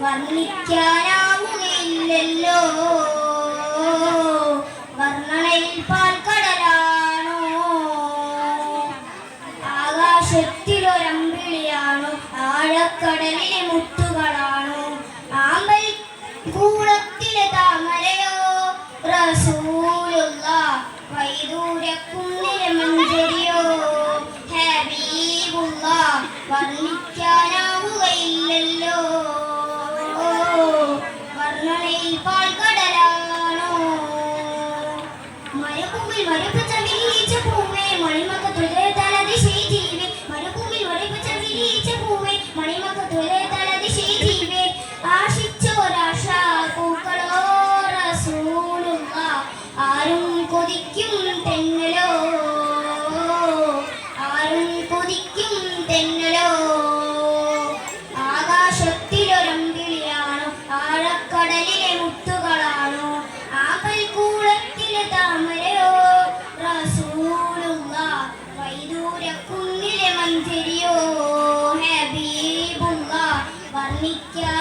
വർണിക്കാനാവുകയില്ലല്ലോ വർണനയിൽ പാൽക്കടലാണോ? ആകാശത്തിലൊരമ്പിളിയാണോ? ആഴക്കടലിലെ മുത്തുകളാണോ? ആമ്പൽ കൂടത്തിലെ താമരയോ? റസൂലുള്ള വൈദൂരക്കുന്നിലെ മഞ്ചരിയോ? ഹബീബുള്ള വർണിക്കാനാവുകയില്ലല്ലോ പാൽക്കടലാണോ? മരുഭൂമിൽ മരുപ്പച്ച വിരിയിച്ച പൂവേ മണിമക്ക തുലേ തലദിശേ ജീവേ മരുഭൂമിൽ മരുപ്പച്ച വിരിയിച്ച പൂവേ മണിമക്ക മഞ്ചരിയോ ഹബീബുള്ള? വർണിക്കാൻ